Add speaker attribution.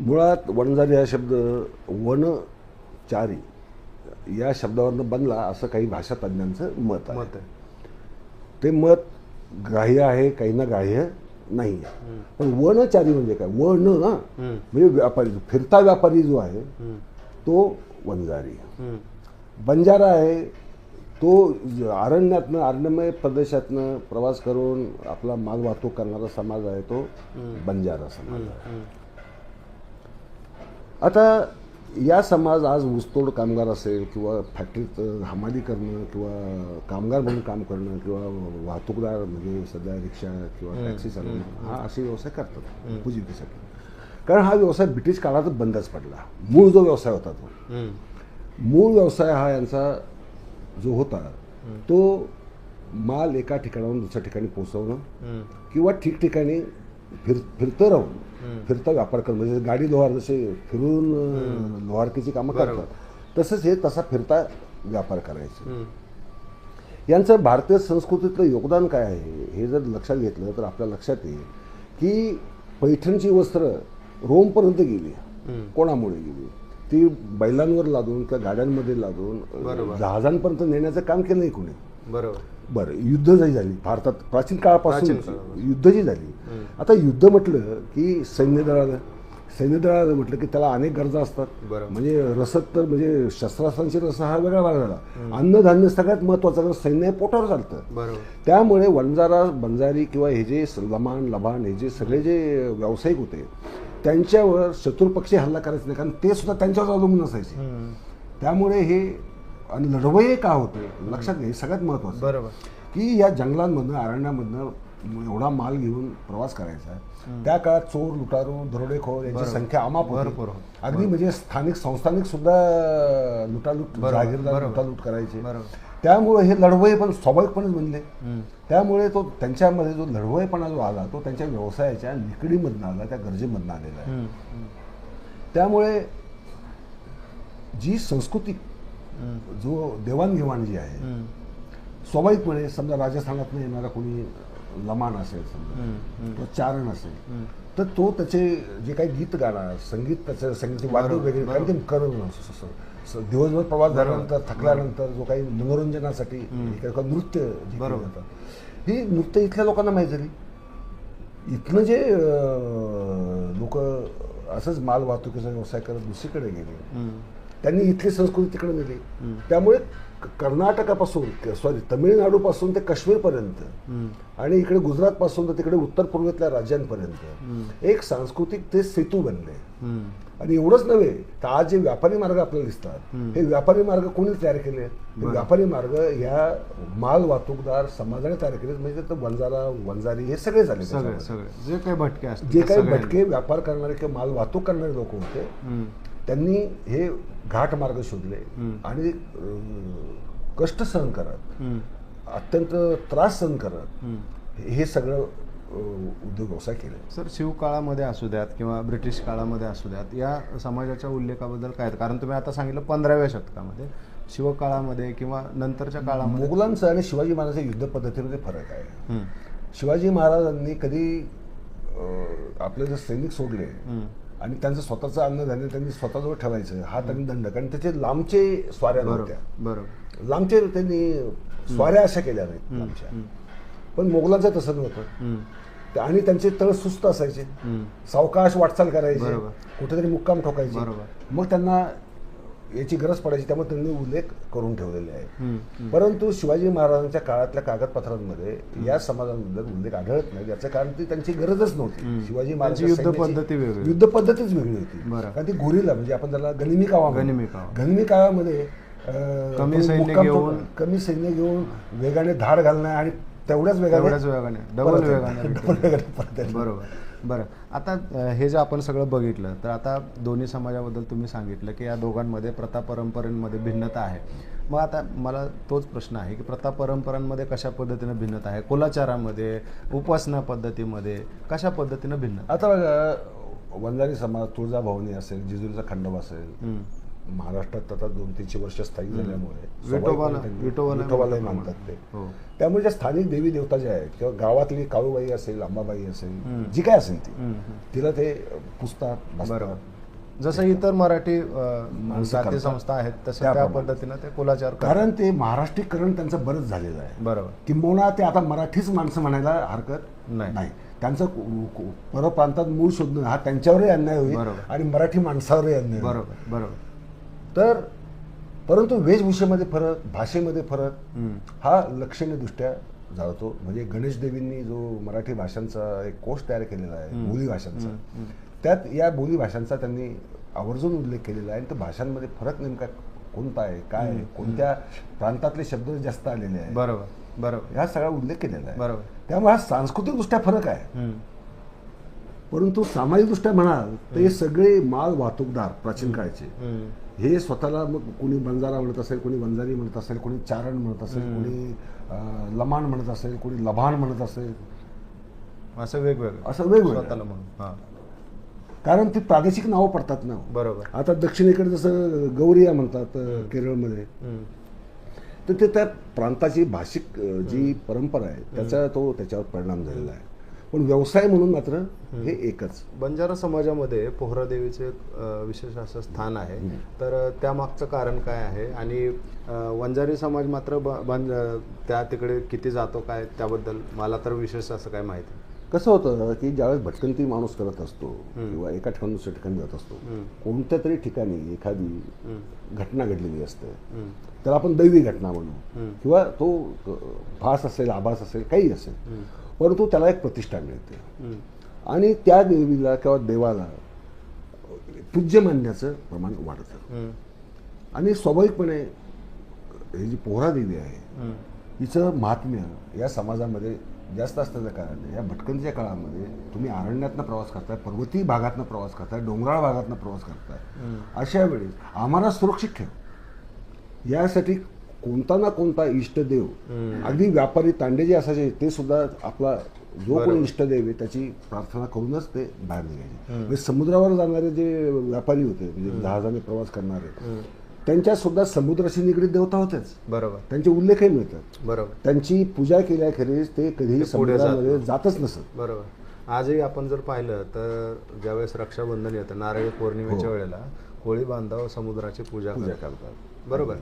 Speaker 1: मुळात वनजारी हा शब्द वनचारी या शब्दावरनं बनला असं काही भाषा तज्ज्ञांचं मत आहे
Speaker 2: मत आहे
Speaker 1: ते मत ग्राह्य आहे काही ना ग्राह्य नाही आहे पण वनचारी म्हणजे काय वन?
Speaker 2: हम्म.
Speaker 1: म्हणजे व्यापारी फिरता व्यापारी जो आहे. तो वनजारी. बंजारा आहे तो अरण्यातनं अरण्यमय प्रदेशातनं प्रवास करून आपला माल वाहतूक करणारा समाज आहे तो बंजारा समाज आहे. आता या समाज आज ऊसतोड कामगार असेल किंवा फॅक्टरीत हमाली करणं किंवा कामगार म्हणून काम करणं किंवा वाहतूकदार म्हणजे सध्या रिक्षा किंवा टॅक्सी चालवणं हा असे व्यवसाय करतात उपजीविकेसाठी. कारण हा व्यवसाय ब्रिटिश काळात बंदच पडला. मूळ जो व्यवसाय होता तो. मूळ व्यवसाय हा यांचा जो होता तो माल एका ठिकाणाहून दुसऱ्या ठिकाणी पोहोचवणं
Speaker 2: हम्म.
Speaker 1: किंवा ठिकठिकाणी फिर फिरतं राहून फिरता व्यापार करणं म्हणजे गाडी लोहार जसे फिरून लोहारकीची कामं करतात. तसंच हे तसा फिरता व्यापार करायचे. यांचं भारतीय संस्कृतीतलं योगदान काय आहे? हे जर लक्षात घेतलं तर आपल्या लक्षात येईल की पैठणची वस्त्र रोमपर्यंत गेली. कोणामुळे गेली? ती बैलांवर लादून किंवा गाड्यांमध्ये लादून. जहाजांपर्यंत नेण्याचं काम केलं नाही कोणी?
Speaker 2: बरोबर.
Speaker 1: बरं युद्ध जरी झाली भारतात प्राचीन काळापासून. युद्ध जी झाली आता युद्ध म्हटलं की सैन्य दलाला सैन्य दलाला म्हटलं की त्याला अनेक गरजा असतात. म्हणजे रसद तर म्हणजे शस्त्रास्त्रांची रस हा वेगळा भाग झाला. अन्नधान्य सगळ्यात महत्वाचं कारण सैन्य पोटावर चालतं.
Speaker 2: बरोबर.
Speaker 1: त्यामुळे वंजारा बंजारी किंवा हे जे लमाण लबाण हे जे सगळे जे व्यावसायिक होते त्यांच्यावर शत्रुपक्षी हल्ला करायचा नाही कारण ते सुद्धा त्यांच्यावर अवलंबून असायचे. त्यामुळे हे आणि लढवई का होते? लक्षात घ्या हे सगळ्यात महत्वाचं
Speaker 2: बरोबर.
Speaker 1: की या जंगलांमधनं अरण्यामधनं एवढा माल घेऊन प्रवास करायचा आहे त्या काळात चोर लुटारू दरोडेखोर यांची संख्या अमाप
Speaker 2: भरपूर.
Speaker 1: अगदी म्हणजे स्थानिक संस्थानिक सुद्धा लुटालूट जागीरदार. लुटालूट करायचे. त्यामुळे हे लढवई पण स्वाभाविकपणेच बनले. त्यामुळे तो त्यांच्यामध्ये जो लढवईपणा जो आला तो त्यांच्या व्यवसायाच्या निकडीमधनं आला त्या गरजेमधनं आलेला आहे. त्यामुळे जी संस्कृती. जो देवाणघेवाण जी आहे. स्वाभाविकपणे समजा राजस्थानातून येणारा कोणी लमाण असेल समजा. किंवा चारण असेल. तर तो त्याचे जे काही गीत गाणार संगीत त्याचं संगीत वाद्य वगैरे कारण ते स- दिवसभर प्रवास झाल्यानंतर थकल्यानंतर जो काही मनोरंजनासाठी नृत्य. जातं ही नृत्य इथल्या लोकांना माहीत झाली इथनं जे लोक असंच माल वाहतुकीचा व्यवसाय करत दुसरीकडे गेले. त्यांनी इथली संस्कृती तिकडे नेली. त्यामुळे कर्नाटकापासून सॉरी तमिळनाडूपासून ते काश्मीरपर्यंत. आणि इकडे गुजरातपासून तर तिकडे उत्तर पूर्वेतल्या राज्यांपर्यंत एक सांस्कृतिक ते सेतू बनले. आणि एवढंच नव्हे तर आज जे व्यापारी मार्ग आपल्याला दिसतात हे व्यापारी मार्ग कोणी तयार केले व्यापारी मार्ग ह्या माल वाहतूकदार समाजाने तयार केले म्हणजे तर वंजारा वंजारी हे सगळे झाले
Speaker 2: सगळे जे काही भटके
Speaker 1: जे काही. भटके व्यापार करणारे किंवा माल वाहतूक करणारे लोक होते. त्यांनी हे घाट मार्ग शोधले. आणि कष्ट सहन करत. अत्यंत त्रास सहन करत. हे सगळं उद्योग व्यवसाय केले
Speaker 2: सर शिवकाळामध्ये असू द्यात किंवा ब्रिटिश काळामध्ये असू द्यात या समाजाच्या उल्लेखाबद्दल काय कारण तुम्ही आता सांगितलं पंधराव्या शतकामध्ये शिवकाळामध्ये किंवा नंतरच्या काळामध्ये
Speaker 1: मोगलांचं आणि शिवाजी महाराजांच्या युद्ध पद्धतीमध्ये फरक आहे. शिवाजी महाराजांनी कधी आपले जे सैनिक सोडले. आणि त्यांचं स्वतःचं अन्नधान्य त्यांनी स्वतःजवळ ठेवायचं. हा त्यांनी दंड. कारण त्याचे लांबचे स्वाऱ्या नव्हत्या.
Speaker 2: बरोबर.
Speaker 1: लांबचे त्यांनी स्वाऱ्या अशा केल्या नाहीत लांबच्या. पण मोगलांचं तसं नव्हतं. आणि त्यांचे तळ सुस्त असायचे. सावकाश वाटचाल करायचे. कुठेतरी मुक्काम ठोकायचे. मग त्यांना याची गरज पडायची त्यामुळे त्यांनी उल्लेख करून ठेवलेले आहे. परंतु शिवाजी महाराजांच्या काळातल्या कागदपत्रांमध्ये या समाजांबद्दल उल्लेख आढळत नाही याचं कारण ती त्यांची गरजच नव्हती शिवाजी महाराज
Speaker 2: युद्ध पद्धती वेगळी.
Speaker 1: युद्ध पद्धतीच वेगळी होती. कारण ती गोरीला म्हणजे आपण त्याला गनिमी कावा.
Speaker 2: गनिमी
Speaker 1: काळामध्ये
Speaker 2: कमी सैन्य घेऊन-
Speaker 1: कमी सैन्य घेऊन वेगाने धाड घालणं आणि तेवढ्याच वेगाने
Speaker 2: डबल. वेगाने
Speaker 1: डबल वेगाने.
Speaker 2: बरोबर बरं. आता हे जे आपण सगळं बघितलं तर आता दोन्ही समाजाबद्दल तुम्ही सांगितलं की या दोघांमध्ये प्रथा परंपरेमध्ये भिन्नता आहे. मग आता मला तोच प्रश्न आहे की प्रथा परंपरांमध्ये कशा पद्धतीनं भिन्नता आहे? कुलाचारामध्ये उपासना पद्धतीमध्ये कशा पद्धतीनं भिन्न?
Speaker 1: आता बघा वंजारी समाज तुळजाभवानी असेल जेजुरीचा खंडोबा असेल महाराष्ट्रात आता दोन तीनशे वर्ष स्थायिक झाल्यामुळे
Speaker 2: विठोबाला-
Speaker 1: मानतात ते
Speaker 2: हो
Speaker 1: त्यामुळे ज्या स्थानिक देवी देवता ज्या आहेत किंवा गावातली काळूबाई असेल अंबाबाई असेल जी काय असेल ती. तिला ते पुसतात
Speaker 2: जसं इतर मराठी जाती. संस्था आहेत तसं त्या. पद्धतीनं ते कुलाचार.
Speaker 1: कारण ते महाराष्ट्रीकरण त्यांचं बरंच झालेलं आहे
Speaker 2: बरोबर
Speaker 1: किंबहुना ते आता मराठीच माणसं म्हणायला हरकत
Speaker 2: नाही.
Speaker 1: नाही त्यांचं परप्रांतात मूळ शोधणं हा त्यांच्यावरही अन्याय होईल. आणि मराठी माणसावरही अन्याय होईल.
Speaker 2: बरोबर बरोबर
Speaker 1: तर परंतु वेशभूषेमध्ये फरक भाषेमध्ये फरक. हा लक्षणीय दृष्ट्या जाणवतो. म्हणजे गणेश देवींनी जो मराठी भाषांचा एक कोश तयार केलेला आहे बोली भाषांचा त्यात या बोली भाषांचा त्यांनी आवर्जून उल्लेख केलेला आहे आणि त्या भाषांमध्ये फरक नेमका कोणता आहे काय आहे कोणत्या प्रांतातले शब्द जास्त आलेले आहेत?
Speaker 2: बरोबर बरोबर.
Speaker 1: ह्या सगळा उल्लेख केलेला आहे.
Speaker 2: बरोबर.
Speaker 1: त्यामुळे हा सांस्कृतिकदृष्ट्या फरक आहे. परंतु सामाजिकदृष्ट्या म्हणाल तर हे सगळे माल वाहतूकदार प्राचीन काळचे. हे स्वतःला मग कोणी बंजारा म्हणत असेल कोणी बंजारी म्हणत असेल कोणी चारण म्हणत असेल कोणी लमाण म्हणत असेल कोणी लभाण म्हणत असेल.
Speaker 2: असं वेगवेगळं.
Speaker 1: असं वेगवेगळं.
Speaker 2: स्वतःला म्हणून.
Speaker 1: कारण ती प्रादेशिक नावं पडतात ना.
Speaker 2: बरोबर.
Speaker 1: आता दक्षिणेकडे जसं गौरिया म्हणतात केरळमध्ये. तर ते त्या प्रांताची भाषिक जी परंपरा आहे त्याचा तो त्याच्यावर परिणाम झालेला आहे. पण व्यवसाय म्हणून मात्र हे एकच.
Speaker 2: बंजारा समाजामध्ये पोहरा देवीचे विशेष असं स्थान आहे. तर त्यामागचं कारण काय आहे? आणि वंजारी समाज मात्र त्या तिकडे किती जातो काय त्याबद्दल मला तर विशेष असं काय माहिती.
Speaker 1: कसं होतं की ज्यावेळेस भटकंती माणूस करत असतो किंवा एका ठिकाणी दुसऱ्या ठिकाणी जात असतो कोणत्या तरी ठिकाणी एखादी घटना घडलेली असते. त्याला आपण दैवी घटना म्हणू किंवा तो भास असेल आभास असेल काही असेल. परंतु त्याला एक प्रतिष्ठा मिळते. आणि त्या देवीला किंवा देवाला पूज्य मानण्याचं प्रमाण वाढतं. आणि स्वाभाविकपणे ही जी पोहरा देवी आहे. हिचं महात्म्य या समाजामध्ये जास्त असल्याचं कारण या भटकंतीच्या काळामध्ये तुम्ही अरण्यातनं प्रवास करताय पर्वतीय भागातनं प्रवास करताय डोंगराळ भागातनं प्रवास करताय अशा वेळी आम्हाला सुरक्षित ठेव यासाठी कोणता ना कोणता इष्टदेव अगदी व्यापारी तांडे जे असायचे ते सुद्धा आपला जो कोणी इष्टदेव आहे त्याची प्रार्थना करूनच ते बाहेर निघायचे. म्हणजे समुद्रावर जाणारे जे व्यापारी होते म्हणजे जहाजाने प्रवास करणारे त्यांच्या सुद्धा समुद्राशी निगडीत देवता होतेच.
Speaker 2: बरोबर.
Speaker 1: त्यांचे उल्लेखही मिळतात.
Speaker 2: बरोबर.
Speaker 1: त्यांची पूजा केल्याखेरीज ते कधीही समुद्रामध्ये जातच नसत.
Speaker 2: बरोबर. आजही आपण जर पाहिलं तर ज्यावेळेस रक्षाबंधन येतं नारळी पौर्णिमेच्या वेळेला होळी बांधव समुद्राची पूजा
Speaker 1: पूजा
Speaker 2: करतात. बरोबर.